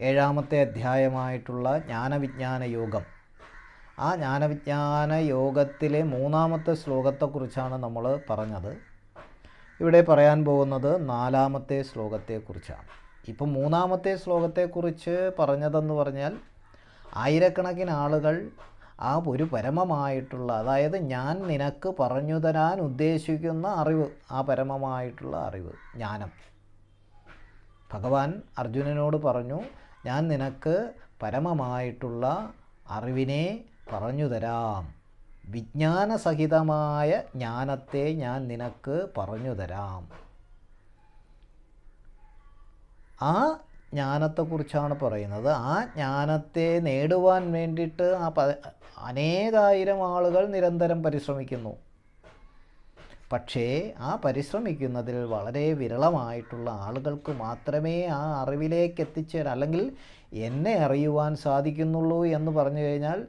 ഏഴാമത്തെ അധ്യായമായിട്ടുള്ള ജ്ഞാനവിജ്ഞാന യോഗം. ആ ജ്ഞാനവിജ്ഞാന യോഗത്തിലെ മൂന്നാമത്തെ ശ്ലോകത്തെക്കുറിച്ചാണ് നമ്മൾ പറഞ്ഞത്. ഇവിടെ പറയാൻ പോകുന്നത് നാലാമത്തെ ശ്ലോകത്തെക്കുറിച്ചാണ്. ഇപ്പം മൂന്നാമത്തെ ശ്ലോകത്തെക്കുറിച്ച് പറഞ്ഞതെന്ന് പറഞ്ഞാൽ ആയിരക്കണക്കിന് ആളുകൾ ആ ഒരു പരമമായിട്ടുള്ള അതായത് ഞാൻ നിനക്ക് പറഞ്ഞു തരാൻ ഉദ്ദേശിക്കുന്ന അറിവ് ആ പരമമായിട്ടുള്ള അറിവ് ജ്ഞാനം. ഭഗവാൻ അർജുനനോട് പറഞ്ഞു ഞാൻ നിനക്ക് പരമമായിട്ടുള്ള അറിവിനെ പറഞ്ഞു തരാം. വിജ്ഞാനസഹിതമായ ജ്ഞാനത്തെ ഞാൻ നിനക്ക് പറഞ്ഞു തരാം. ആ ജ്ഞാനത്തെക്കുറിച്ചാണ് പറയുന്നത്. ആ ജ്ഞാനത്തെ നേടുവാൻ വേണ്ടിയിട്ട് ആ പ അനേകായിരം ആളുകൾ നിരന്തരം പരിശ്രമിക്കുന്നു. പക്ഷേ ആ പരിശ്രമിക്കുന്നതിൽ വളരെ വിരളമായിട്ടുള്ള ആളുകൾക്ക് മാത്രമേ ആ അറിവിലേക്ക് എത്തിച്ചേരാൻ അല്ലെങ്കിൽ എന്നെ അറിയുവാൻ സാധിക്കുന്നുള്ളൂ എന്ന് പറഞ്ഞു കഴിഞ്ഞാൽ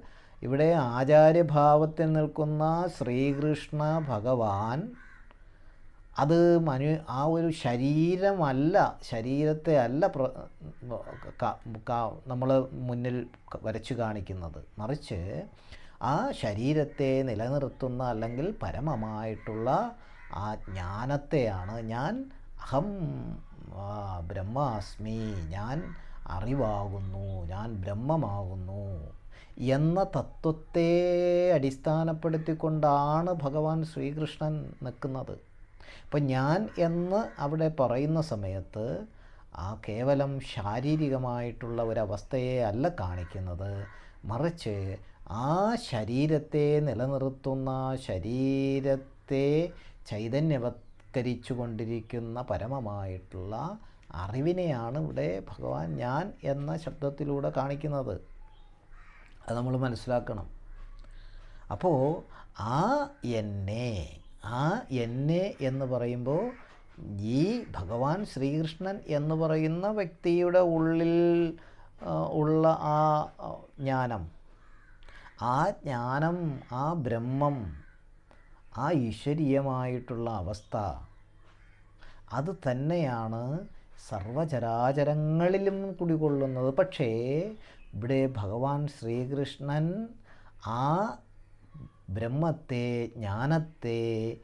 ഇവിടെ ആചാര്യഭാവത്തിൽ നിൽക്കുന്ന ശ്രീകൃഷ്ണ ഭഗവാൻ അത് മനു ആ ഒരു ശരീരമല്ല ശരീരത്തെ അല്ല നമ്മൾ മുന്നിൽ വരച്ചു കാണിക്കുന്നത്. മറിച്ച് ആ ശരീരത്തെ നിലനിർത്തുന്ന അല്ലെങ്കിൽ പരമമായിട്ടുള്ള ആ ജ്ഞാനത്തെയാണ് ഞാൻ അഹം ബ്രഹ്മാസ്മി ഞാൻ അറിവാകുന്നു ഞാൻ ബ്രഹ്മമാകുന്നു എന്ന തത്വത്തെ അടിസ്ഥാനപ്പെടുത്തിക്കൊണ്ടാണ് ഭഗവാൻ ശ്രീകൃഷ്ണൻ നിൽക്കുന്നത്. അപ്പം ഞാൻ എന്ന് അവിടെ പറയുന്ന സമയത്ത് ആ കേവലം ശാരീരികമായിട്ടുള്ള ഒരവസ്ഥയെ അല്ല കാണിക്കുന്നത്. മറിച്ച് ആ ശരീരത്തെ നിലനിർത്തുന്ന ശരീരത്തെ ചൈതന്യവത്കരിച്ചു കൊണ്ടിരിക്കുന്ന പരമമായിട്ടുള്ള അറിവിനെയാണ് ഇവിടെ ഭഗവാൻ ഞാൻ എന്ന ശബ്ദത്തിലൂടെ കാണിക്കുന്നത്. അത് നമ്മൾ മനസ്സിലാക്കണം. അപ്പോൾ ആ എന്നെ ആ എന്നെ എന്ന് പറയുമ്പോൾ ഈ ഭഗവാൻ ശ്രീകൃഷ്ണൻ എന്ന് പറയുന്ന വ്യക്തിയുടെ ഉള്ളിൽ ഉള്ള ആ ജ്ഞാനം ആ ജ്ഞാനം ആ ബ്രഹ്മം ആ ഈശ്വരീയമായിട്ടുള്ള അവസ്ഥ അത് തന്നെയാണ് സർവചരാചരങ്ങളിലും കുടികൊള്ളുന്നത്. പക്ഷേ ഇവിടെ ഭഗവാൻ ശ്രീകൃഷ്ണൻ ആ ബ്രഹ്മത്തെ ജ്ഞാനത്തെ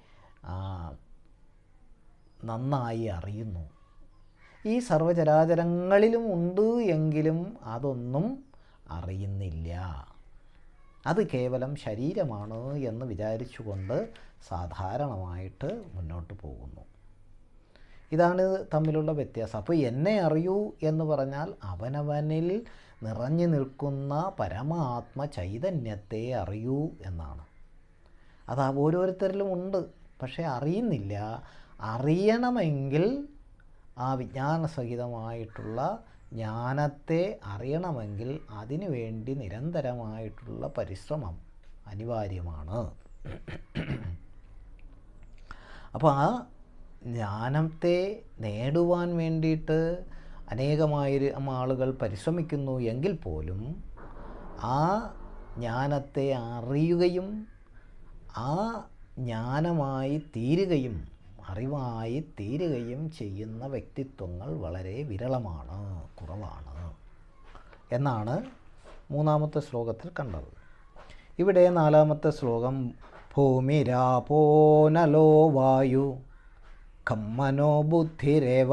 നന്നായി അറിയുന്നു. ഈ സർവചരാചരങ്ങളിലും ഉണ്ട് എങ്കിലും അതൊന്നും അറിയുന്നില്ല. അത് കേവലം ശരീരമാണ് എന്ന് വിചാരിച്ചുകൊണ്ട് സാധാരണമായിട്ട് മുന്നോട്ട് പോകുന്നു. ഇതാണ് തമ്മിലുള്ള വ്യത്യാസം. അപ്പോൾ എന്നെ അറിയൂ എന്ന് പറഞ്ഞാൽ അവനവനിൽ നിറഞ്ഞു നിൽക്കുന്ന പരമാത്മ ചൈതന്യത്തെ അറിയൂ എന്നാണ്. അത് ഓരോരുത്തരിലും ഉണ്ട് പക്ഷേ അറിയുന്നില്ല. അറിയണമെങ്കിൽ ആ വിജ്ഞാനസഹിതമായിട്ടുള്ള ജ്ഞാനത്തെ അറിയണമെങ്കിൽ അതിനുവേണ്ടി നിരന്തരമായിട്ടുള്ള പരിശ്രമം അനിവാര്യമാണ്. അപ്പോൾ ആ ജ്ഞാനത്തെ നേടുവാൻ വേണ്ടിയിട്ട് അനേകമായിരം ആളുകൾ പരിശ്രമിക്കുന്നു എങ്കിൽ പോലും ആ ജ്ഞാനത്തെ അറിയുകയും ആ ജ്ഞാനമായി തീരുകയും അറിവായി തീരുകയും ചെയ്യുന്ന വ്യക്തിത്വങ്ങൾ വളരെ വിരളമാണ്. കുറവാണ് എന്നാണ് മൂന്നാമത്തെ ശ്ലോകത്തിൽ കണ്ടത്. ഇവിടെ നാലാമത്തെ ശ്ലോകം ഭൂമിരാപോ നലോ വായു കമ്മനോ ബുദ്ധിരേവ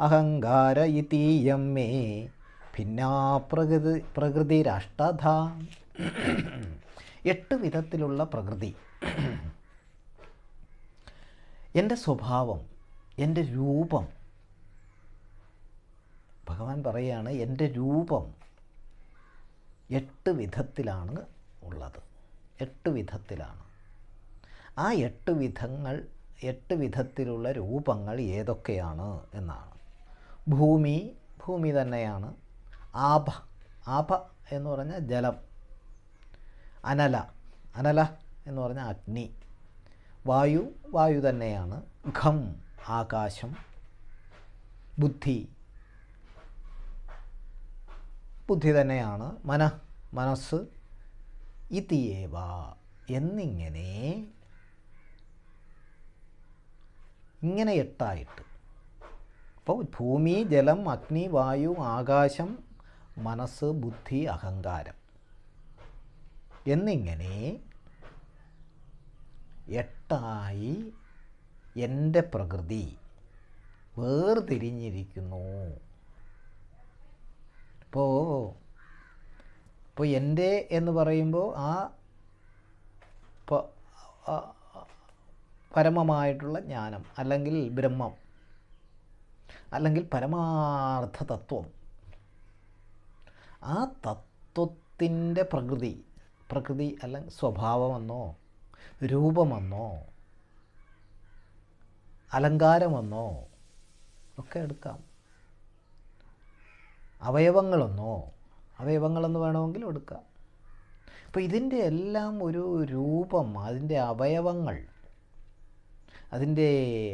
അഹങ്കാര ഇതീയം മേ ഭിന്നാ പ്രകൃതി പ്രകൃതിരഷ്ടധ എട്ട് വിധത്തിലുള്ള പ്രകൃതി. എന്റെ സ്വഭാവം എന്റെ രൂപം ഭഗവാൻ പറയുകയാണ് എന്റെ രൂപം എട്ട് വിധത്തിലാണ് ഉള്ളത്. എട്ട് വിധത്തിലാണ്. ആ എട്ട് വിധങ്ങൾ എട്ട് വിധത്തിലുള്ള രൂപങ്ങൾ ഏതൊക്കെയാണ്? എന്നാണ്. ഭൂമി ഭൂമി തന്നെയാണ്. ആഭ ആഭ എന്ന് പറഞ്ഞാൽ ജലം. അനല അനല എന്ന് പറഞ്ഞാൽ അഗ്നി. വായു വായു തന്നെയാണ്. ഖം ആകാശം. ബുദ്ധി ബുദ്ധി തന്നെയാണ്. മന മനസ്സ് ഇതിയേവ എന്നിങ്ങനെ ഇങ്ങനെ എട്ടായിട്ട്. അപ്പോൾ ഭൂമി ജലം അഗ്നി വായു ആകാശം മനസ്സ് ബുദ്ധി അഹങ്കാരം എന്നിങ്ങനെ എട്ടായി എന്റെ പ്രകൃതി വേർതിരിഞ്ഞിരിക്കുന്നു. ഇപ്പോൾ ഇപ്പോൾ എന്റെ എന്ന് പറയുമ്പോൾ ആ- പരമമായിട്ടുള്ള ജ്ഞാനം അല്ലെങ്കിൽ ബ്രഹ്മം അല്ലെങ്കിൽ പരമാർത്ഥ തത്വം ആ തത്വത്തിന്റെ പ്രകൃതി പ്രകൃതി അല്ലെങ്കിൽ സ്വഭാവമെന്നോ രൂപമെന്നോ അലങ്കാരമെന്നോ ഒക്കെ എടുക്കാം. അവയവങ്ങളെന്നോ അവയവങ്ങളെന്ന് വേണമെങ്കിൽ എടുക്കാം. അപ്പോൾ ഇതിന്റെ എല്ലാം ഒരു രൂപം അതിന്റെ അവയവങ്ങൾ അതിന്റെ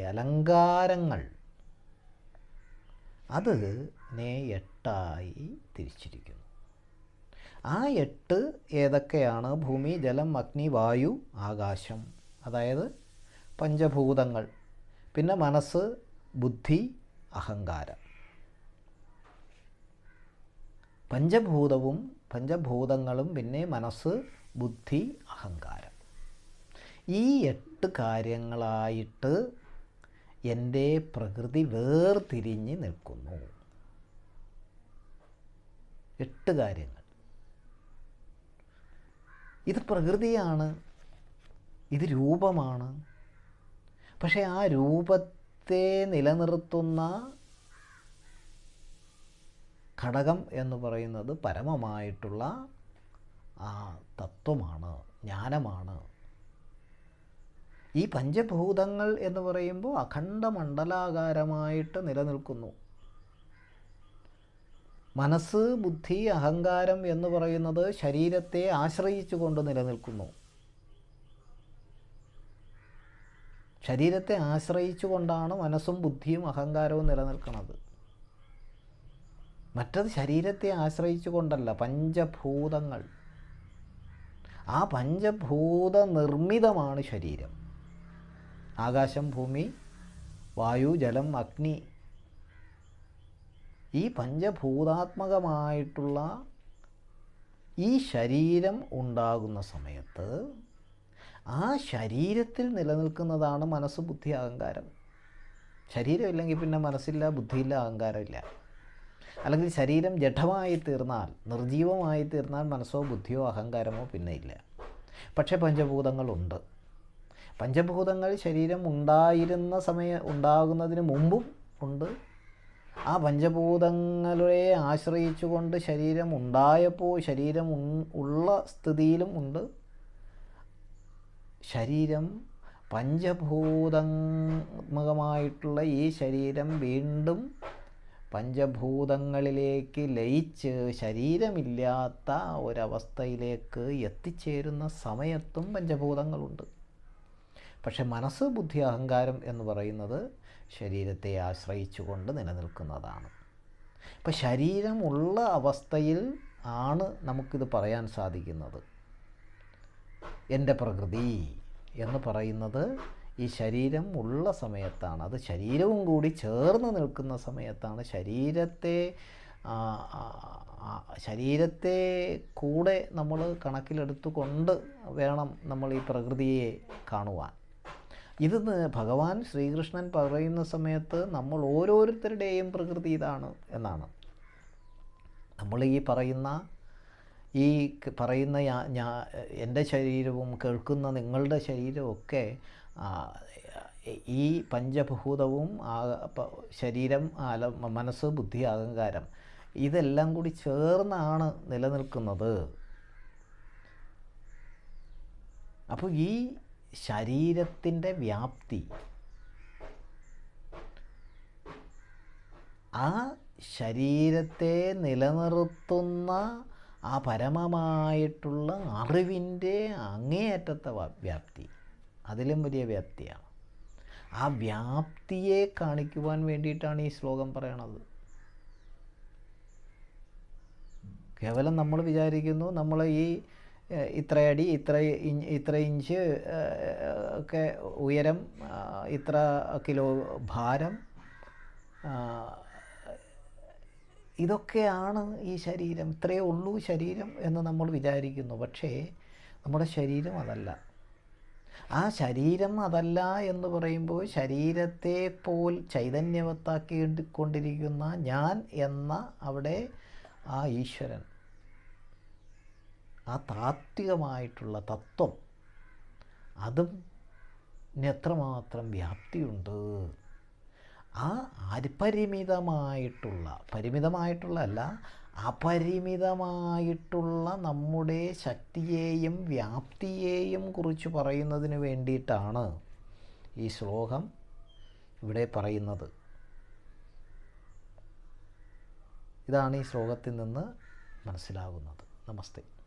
അലങ്കാരങ്ങൾ അത് നേ എട്ടായി തിരിച്ചിരിക്കുന്നു. ആ എട്ട് ഏതൊക്കെയാണ്? ഭൂമി ജലം അഗ്നി വായു ആകാശം അതായത് പഞ്ചഭൂതങ്ങൾ. പിന്നെ മനസ്സ് ബുദ്ധി അഹങ്കാരം. പഞ്ചഭൂതവും പഞ്ചഭൂതങ്ങളും പിന്നെ മനസ്സ് ബുദ്ധി അഹങ്കാരം. ഈ എട്ട് കാര്യങ്ങളായിട്ട് എന്റെ പ്രകൃതി വേർതിരിഞ്ഞ് നിൽക്കുന്നു. എട്ട് കാര്യങ്ങൾ. ഇത് പ്രകൃതിയാണ്. ഇത് രൂപമാണ്. പക്ഷേ ആ രൂപത്തെ നിലനിർത്തുന്ന ഘടകം എന്ന് പറയുന്നത് പരമമായിട്ടുള്ള ആ തത്വമാണ് ജ്ഞാനമാണ്. ഈ പഞ്ചഭൂതങ്ങൾ എന്ന് പറയുമ്പോൾ അഖണ്ഡമണ്ഡലാകാരമായിട്ട് നിലനിൽക്കുന്നു. മനസ്സ് ബുദ്ധി അഹങ്കാരം എന്ന് പറയുന്നത് ശരീരത്തെ ആശ്രയിച്ചു കൊണ്ട് നിലനിൽക്കുന്നു. ശരീരത്തെ ആശ്രയിച്ചു കൊണ്ടാണ് മനസ്സും ബുദ്ധിയും അഹങ്കാരവും നിലനിൽക്കുന്നത്. മറ്റത് ശരീരത്തെ ആശ്രയിച്ചു കൊണ്ടല്ല പഞ്ചഭൂതങ്ങൾ. ആ പഞ്ചഭൂത നിർമ്മിതമാണ് ശരീരം. ആകാശം ഭൂമി വായു ജലം അഗ്നി. ഈ പഞ്ചഭൂതാത്മകമായിട്ടുള്ള ഈ ശരീരം ഉണ്ടാകുന്ന സമയത്ത് ആ ശരീരത്തിൽ നിലനിൽക്കുന്നതാണ് മനസ്സ് ബുദ്ധി അഹങ്കാരം. ശരീരമില്ലെങ്കിൽ പിന്നെ മനസ്സില്ല ബുദ്ധിയില്ല അഹങ്കാരമില്ല. അല്ലെങ്കിൽ ശരീരം ജഡമായി തീർന്നാൽ നിർജീവമായി തീർന്നാൽ മനസ്സോ ബുദ്ധിയോ അഹങ്കാരമോ പിന്നെ ഇല്ല. പക്ഷേ പഞ്ചഭൂതങ്ങളുണ്ട്. പഞ്ചഭൂതങ്ങൾ ശരീരം ഉണ്ടായിരുന്ന സമയം ഉണ്ടാകുന്നതിന് മുമ്പും ഉണ്ട്. ആ പഞ്ചഭൂതങ്ങളെ ആശ്രയിച്ചുകൊണ്ട് ശരീരം ഉണ്ടായപ്പോൾ ശരീരം ഉള്ള സ്ഥിതിയിലും ഉണ്ട്. ശരീരം പഞ്ചഭൂതമകമായിട്ടുള്ള ഈ ശരീരം വീണ്ടും പഞ്ചഭൂതങ്ങളിലേക്ക് ലയിച്ച് ശരീരമില്ലാത്ത ഒരവസ്ഥയിലേക്ക് എത്തിച്ചേരുന്ന സമയത്തും പഞ്ചഭൂതങ്ങളുണ്ട്. പക്ഷെ മനസ്സ് ബുദ്ധി അഹങ്കാരം എന്ന് പറയുന്നത് ശരീരത്തെ ആശ്രയിച്ചുകൊണ്ട് നിലനിൽക്കുന്നതാണ്. അപ്പം ശരീരമുള്ള അവസ്ഥയിൽ ആണ് നമുക്കിത് പറയാൻ സാധിക്കുന്നത്. എന്റെ പ്രകൃതി എന്ന് പറയുന്നത് ഈ ശരീരം ഉള്ള സമയത്താണ്. അത് ശരീരവും കൂടി ചേർന്ന് നിൽക്കുന്ന സമയത്താണ് ശരീരത്തെ ശരീരത്തെ കൂടെ നമ്മൾ കണക്കിലെടുത്തുകൊണ്ട് വേണം നമ്മൾ ഈ പ്രകൃതിയെ കാണുവാൻ. ഇത് ഭഗവാൻ ശ്രീകൃഷ്ണൻ പറയുന്ന സമയത്ത് നമ്മൾ ഓരോരുത്തരുടെയും പ്രകൃതി ഇതാണ് എന്നാണ്. നമ്മൾ ഈ പറയുന്ന ഈ പറയുന്ന എന്റെ ശരീരവും കേൾക്കുന്ന നിങ്ങളുടെ ശരീരവും ഒക്കെ ഈ പഞ്ചഭൂതവും ശരീരം അല്ല മനസ്സ് ബുദ്ധി അഹങ്കാരം ഇതെല്ലാം കൂടി ചേർന്നാണ് നിലനിൽക്കുന്നത്. അപ്പോൾ ഈ ശരീരത്തിന്റെ വ്യാപ്തി ആ ശരീരത്തെ നിലനിർത്തുന്ന ആ പരമമായിട്ടുള്ള അറിവിന്റെ അങ്ങേയറ്റത്തെ വ്യാപ്തി. അതിലും വലിയ വ്യാപ്തിയാണ്. ആ വ്യാപ്തിയെ കാണിക്കുവാൻ വേണ്ടിയിട്ടാണ് ഈ ശ്ലോകം പറയണത്. കേവലം നമ്മൾ വിചാരിക്കുന്നു നമ്മൾ ഈ ഇത്ര അടി ഇത്ര ഇത്ര ഇഞ്ച് ഒക്കെ ഉയരം ഇത്ര കിലോ ഭാരം ഇതൊക്കെയാണ് ഈ ശരീരം. ഇത്രയേ ഉള്ളൂ ശരീരം എന്ന് നമ്മൾ വിചാരിക്കുന്നു. പക്ഷേ നമ്മുടെ ശരീരം അതല്ല. ആ ശരീരം അതല്ല എന്ന് പറയുമ്പോൾ ശരീരത്തെ പോൽ ചൈതന്യവത്താക്കി കൊണ്ടിരിക്കുന്ന ഞാൻ എന്ന അവിടെ ആ ഈശ്വരൻ. ആ താത്വികമായിട്ടുള്ള തത്വം. അതും എത്രമാത്രം വ്യാപ്തിയുണ്ട്. ആ അരിപരിമിതമായിട്ടുള്ള പരിമിതമായിട്ടുള്ള അല്ല അപരിമിതമായിട്ടുള്ള നമ്മുടെ ശക്തിയെയും വ്യാപ്തിയെയും കുറിച്ച് പറയുന്നതിന് വേണ്ടിയിട്ടാണ് ഈ ശ്ലോകം ഇവിടെ പറയുന്നത്. ഇതാണ് ഈ ശ്ലോകത്തിൽ നിന്ന് മനസ്സിലാകുന്നത്. നമസ്തേ.